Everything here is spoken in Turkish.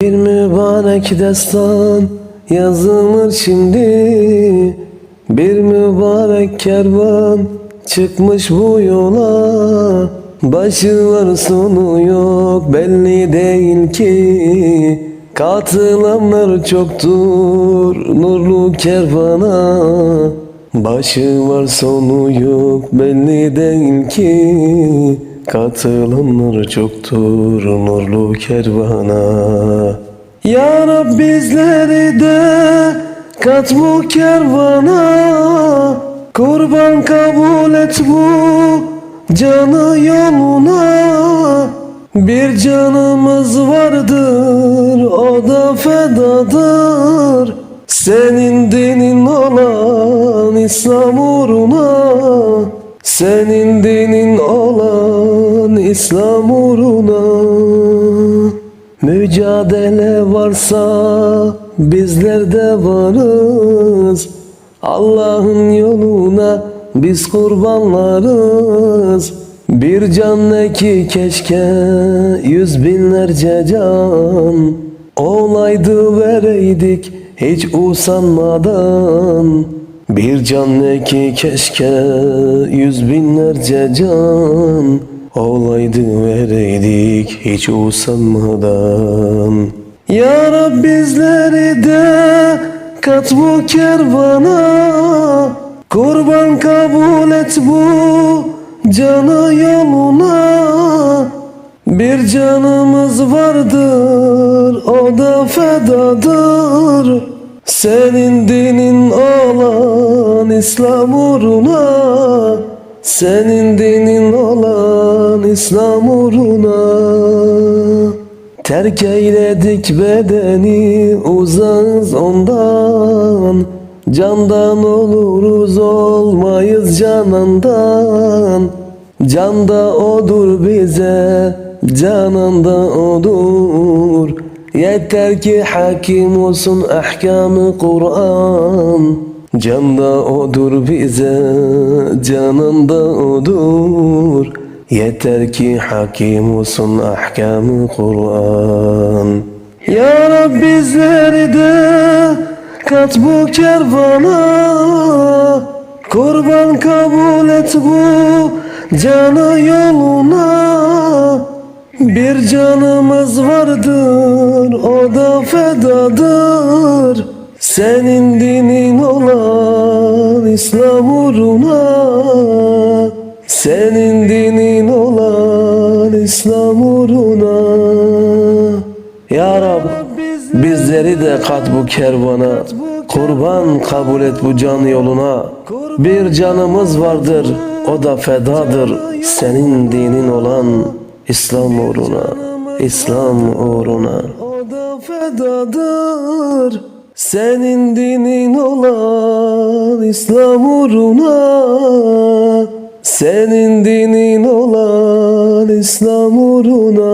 Bir mübarek destan yazılır şimdi. Bir mübarek kervan çıkmış bu yola. Başı var sonu yok belli değil ki. Katılanlar çoktur nurlu kervana. Başı var sonu yok belli değil ki Katılanlar çoktur nurlu kervana. Ya Rab bizleri de kat bu kervana. Kurban kabul et bu canı yoluna. Bir canımız vardır o da fedadır. Senin dinin olan İslam uğruna Senin dinin olan İslam uğruna Mücadele varsa bizler de varız. Allah'ın yoluna biz kurbanlarız. Bir can ne ki keşke yüz binlerce can. Olaydı vereydik hiç usanmadan. Bir can ne ki keşke yüz binlerce can Olaydı vereydik hiç usanmadan. Ya Rab bizleri de kat bu kervana. Kurban kabul et bu canı yoluna. Bir canımız vardır o da fedadır. Senin dinin olan İslam uğruna Senin dinin olan İslam uğruna Terk eyledik bedeni uzağız ondan. Candan oluruz olmayız canandan. Canda odur bize cananda odur. Yeter ki hakim olsun ahkamı Kur'an Canda odur bize cananda odur. Yeter ki hakim olsun ahkamı Kur'an. Ya Rab bizleri de kat bu kervana. Kurban kabul et bu canı yoluna. Bir canımız vardır o da fedadır Senin dinin olan İslam uğruna Senin dinin olan İslam uğruna. Ya Rab bizleri de kat bu kervana Kurban kabul et bu can yoluna. Bir canımız vardır o da fedadır Senin dinin olan İslam uğruna İslam uğruna. O da fedadır Senin dinin olan İslam uğruna Senin dinin olan İslam uğruna